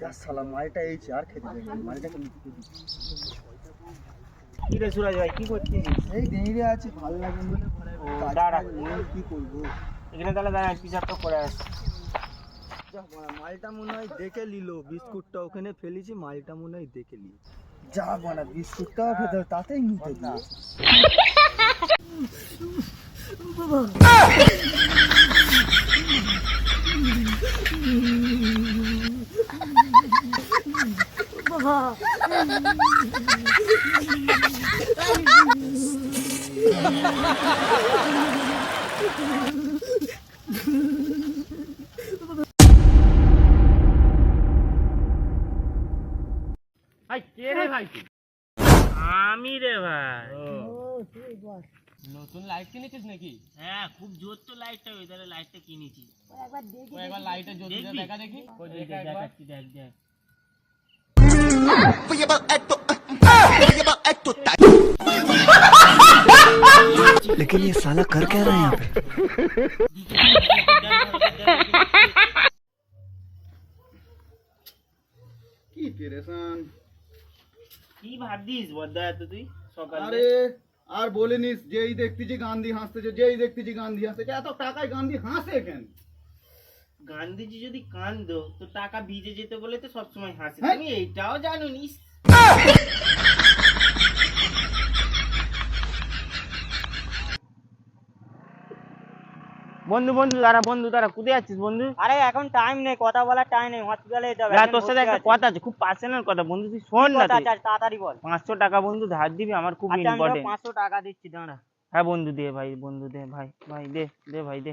যা শালা মালটা এইছে আর খেতে দেবে না। মালটাকে নিতে দিবি। কি রে সুরাজ ভাই কি করছিস এই আছে ভালো লাগে না দাঁড়া। কি করব এখানে তাহলে দাঁড়া করে মালটা মনে হয় দেখে নিল বিস্কুটটা ওখানে ফেলেছি মালটা মনে হয় দেখে নিল যা বানা বিস্কুটটাও খেতে হবে, তাতেই নিতে দিয়েছে ভাই কে রে ভাই? আমি রে ভাই। নতুন লাইট কিনেছিস নাকি? হ্যাঁ খুব জোর তো লাইটটা ওই লাইটটা কিনেছি। একবার লাইটের জ্যোতিটা দেখবি? দেখা দেখি দেখা দেখ, একবার। দেখাচ্ছি, দেখ দেখ लेकिन ये साला कर क्या रहा है यहाँ पे কি পেরেশান কি ভাবছিস বদ্দা এত তুই সকালে আরে আর বলিনিস যেই দেখতেছি গান্ধী হাসতেছে যেই দেখতেছি গান্ধী হাসতেছে এত টাকায় গান্ধী হাসে কেন গান্ধীজি যদি কান্দো তো টাকা ভিজে যেতে বলে তো সবসময় হাসে। হ্যাঁ? তুমি এইটাও জানো নিস বন্ধু বন্ধু দাঁড়া বন্ধু দাঁড়া কোথায় আছিস বন্ধু? আরে এখন টাইম নেই কথা বলার টাইম নেই হসপিটালে যেতে হবে তোর সাথে একটা কথা আছে খুব পার্সোনাল কথা বন্ধু তুই শোন না তুই। তাড়াতাড়ি বল। পাঁচশো টাকা বন্ধু ধার দিবি আমার খুব আচ্ছা ইম্পর্টেন্ট পাঁচশো টাকা দিচ্ছি দাঁড়া। হ্যাঁ বন্ধু দে ভাই বন্ধু দে ভাই ভাই দে দে ভাই দে।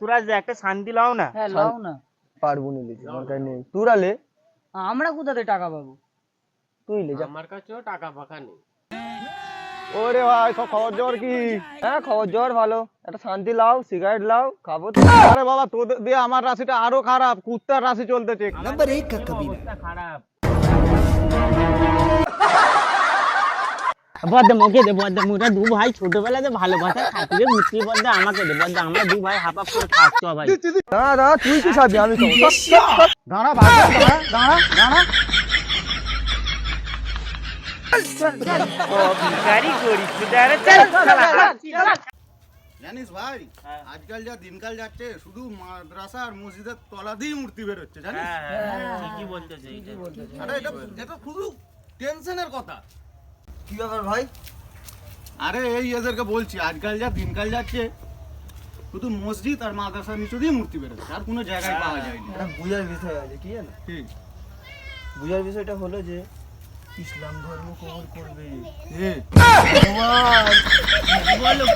সুরাজ দে একটা শান্তি লাও না। হ্যাঁ লাও না। পারব না লিখে আমার কাছে নেই। তুরালে আমরা কোথাতে টাকা পাবো? তুই লে যা। আমার কাছেও টাকা ফাঁকা নেই। ওরে ভাই সব খবর জোর কি? হ্যাঁ খবর জোর ভালো। একটা শান্তি লাও সিগারেট লাও খাব আরে বাবা তোদের দিয়ে আমার রাশিটা আরও খারাপ। কুত্তার রাশি চলতেছে। নাম্বার এক কা কবি খারাপ। বদ্দা মোকে দে বদ্দা দু ভাই ছোটবেলাতে ভালোবাসা রে মুক্তি বদ্দা আমাকে দে বদ্দা আমরা দু ভাই হাফ হাফ করে খাচ্ছ ভাই দাঁড়া দাঁড়া তুই কি খাবি? আমি খাব দাঁড়া ভাই দাঁড়া দাঁড়া দাঁড়া। জানিস ভাই আজকাল যা দিনকাল যাচ্ছে শুধু মাদ্রাসা আর মসজিদের তলা দিয়েই মূর্তি বেরোচ্ছে জানিস? হ্যাঁ এটা এটা শুধু টেনশনের কথা। কি ব্যাপার ভাই? আরে এই এদেরকে বলছি আজকাল যা দিনকাল যাচ্ছে শুধু মসজিদ আর মাদ্রাসার নিচে দিয়ে মূর্তি বেরোচ্ছে আর কোনো জায়গায় পাওয়া যায়নি। একটা বুঝার বিষয় আছে কি জানো কি? বুঝার বিষয়টা হলো যে ইসলাম ধর্ম কবর করবে। বলো।